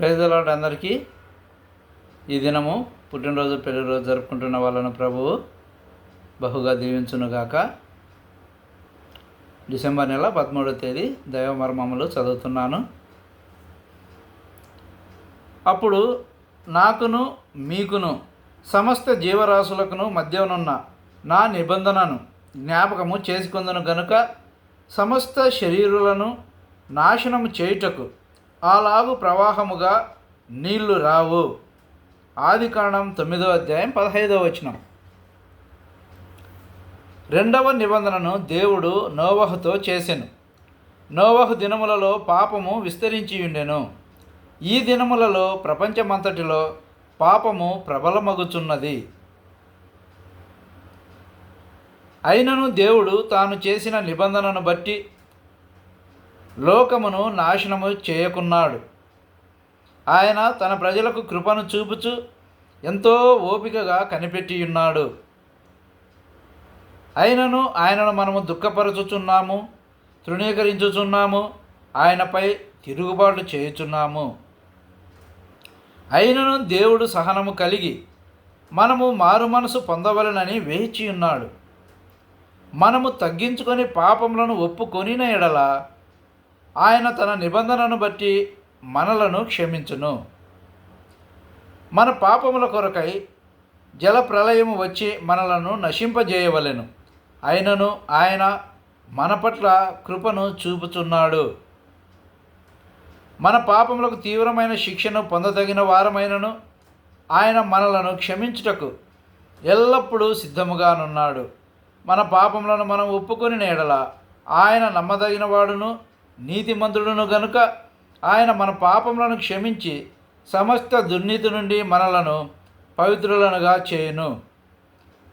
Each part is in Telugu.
ప్రైజ్లాడ్ అందరికీ. ఈ దినము పుట్టినరోజు పెళ్ళిరోజు జరుపుకుంటున్న వాళ్ళను ప్రభువు బహుగా దీవించునుగాక డిసెంబర్ నెల పదమూడవ తేదీ దైవమర్మములు చదువుతున్నాను. అప్పుడు నాకును మీకును సమస్త జీవరాశులకును మధ్యనున్న నా నిబంధనను జ్ఞాపకము చేసుకుందును గనుక సమస్త శరీరులను నాశనము చేయుటకు అలాగు ప్రవాహముగా నీళ్ళు రావు. ఆది కాండం తొమ్మిదో అధ్యాయం పదహైదవ వచనం. రెండవ నిబంధనను దేవుడు నోవహుతో చేసెను. నోవహు దినములలో పాపము విస్తరించి ఉండెను. ఈ దినములలో ప్రపంచమంతటిలో పాపము ప్రబలమగుచున్నది. అయినను దేవుడు తాను చేసిన నిబంధనను బట్టి లోకమును నాశనము చేయకున్నాడు. ఆయన తన ప్రజలకు కృపను చూపుచు ఎంతో ఓపికగా కనిపెట్టి ఉన్నాడు అయినను ఆయనను మనము దుఃఖపరచుచున్నాము తృణీకరించుచున్నాము ఆయనపై తిరుగుబాటు చేయుచున్నాము. అయినను దేవుడు సహనము కలిగి మనము మారు మనసు పొందవలనని వేచి ఉన్నాడు మనము తగ్గించుకొని పాపములను ఒప్పుకొనిన ఎడల ఆయన తన నిబంధనను బట్టి మనలను క్షమించును. మన పాపముల కొరకై జల ప్రళయము వచ్చి మనలను నశింపజేయవలెను. అయినను ఆయన మన పట్ల కృపను చూపుచున్నాడు. మన పాపములకు తీవ్రమైన శిక్షను పొందదగిన వారమైనను ఆయన మనలను క్షమించుటకు ఎల్లప్పుడూ సిద్ధముగానున్నాడు. మన పాపములను మనం ఒప్పుకొని నేడల ఆయన నమ్మదగిన వాడును నీతిమంతుడును గనుక ఆయన మన పాపములను క్షమించి సమస్త దుర్నీతి నుండి మనలను పవిత్రులనుగా చేయును.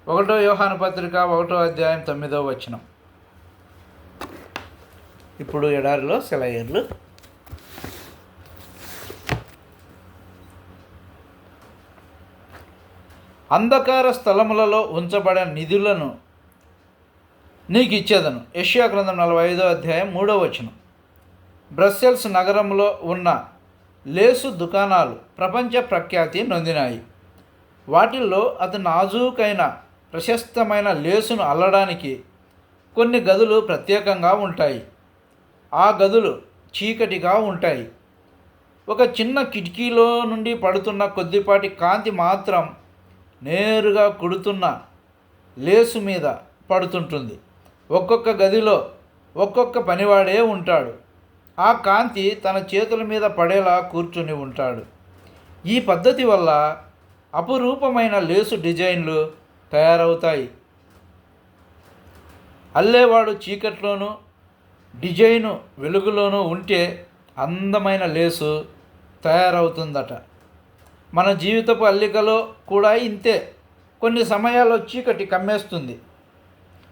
ఒకటో యోహాను పత్రిక ఒకటో అధ్యాయం తొమ్మిదో వచనం. ఇప్పుడు ఎడారిలో సెలయేర్లు. అంధకార స్థలములలో ఉంచబడిన నిధులను నీకు ఇచ్చేదను. యష్యా గ్రంథం నలభై ఐదో అధ్యాయం మూడో వచనం. బ్రస్సెల్స్ నగరంలో ఉన్న లేసు దుకాణాలు ప్రపంచ ప్రఖ్యాతి నొందినాయి. వాటిల్లో అతి నాజూకైన ప్రశస్తమైన లేసును అల్లడానికి కొన్ని గదులు ప్రత్యేకంగా ఉంటాయి. ఆ గదులు చీకటిగా ఉంటాయి. ఒక చిన్న కిటికీలో నుండి పడుతున్న కొద్దిపాటి కాంతి మాత్రం నేరుగా కుడుతున్న లేసు మీద పడుతుంటుంది. ఒక్కొక్క గదిలో ఒక్కొక్క పనివాడే ఉంటాడు. ఆ కాంతి తన చేతుల మీద పడేలా కూర్చుని ఉంటాడు. ఈ పద్ధతి వల్ల అపురూపమైన లేసు డిజైన్లు తయారవుతాయి. అల్లేవాడు చీకట్లోనూ డిజైను వెలుగులోనూ ఉంటే అందమైన లేసు తయారవుతుందట. మన జీవితపు అల్లికలో కూడా ఇంతే. కొన్ని సమయాల్లో చీకటి కమ్మేస్తుంది.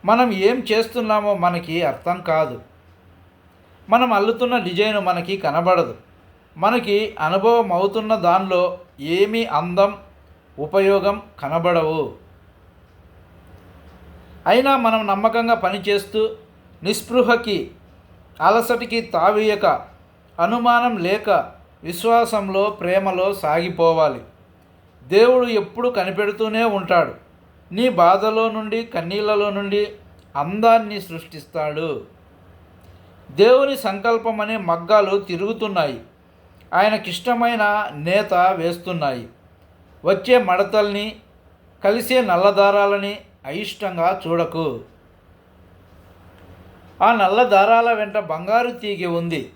మనం ఏం చేస్తున్నామో మనకి అర్థం కాదు. మనం అల్లుతున్న డిజైన్ మనకి కనబడదు. మనకి అనుభవం అవుతున్న దానిలో ఏమీ అందం ఉపయోగం కనబడవు. అయినా మనం నమ్మకంగా పనిచేస్తూ నిస్పృహకి అలసటికి తావీయక అనుమానం లేక విశ్వాసంలో ప్రేమలో సాగిపోవాలి. దేవుడు ఎప్పుడు కనిపెడుతూనే ఉంటాడు. నీ బాధలో నుండి కన్నీళ్ళలో నుండి అందాన్ని సృష్టిస్తాడు. దేవుని సంకల్పం అనే మగ్గాలు తిరుగుతున్నాయి. ఆయనకిష్టమైన నేత వేస్తున్నాయి. వచ్చే మడతల్ని కలిసే నల్లదారాలని అయిష్టంగా చూడకు. ఆ నల్ల దారాల వెంట బంగారు తీగి ఉంది.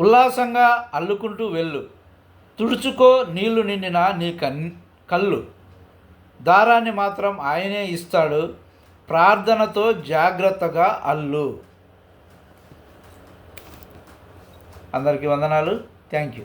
ఉల్లాసంగా అల్లుకుంటూ వెళ్ళు. తుడుచుకో నీళ్ళు నిండిన నీ కన్ కళ్ళు. దారాన్ని మాత్రం ఆయనే ఇస్తాడు. ప్రార్థనతో జాగ్రత్తగా అల్లు. అందరికీ వందనాలు. Thank you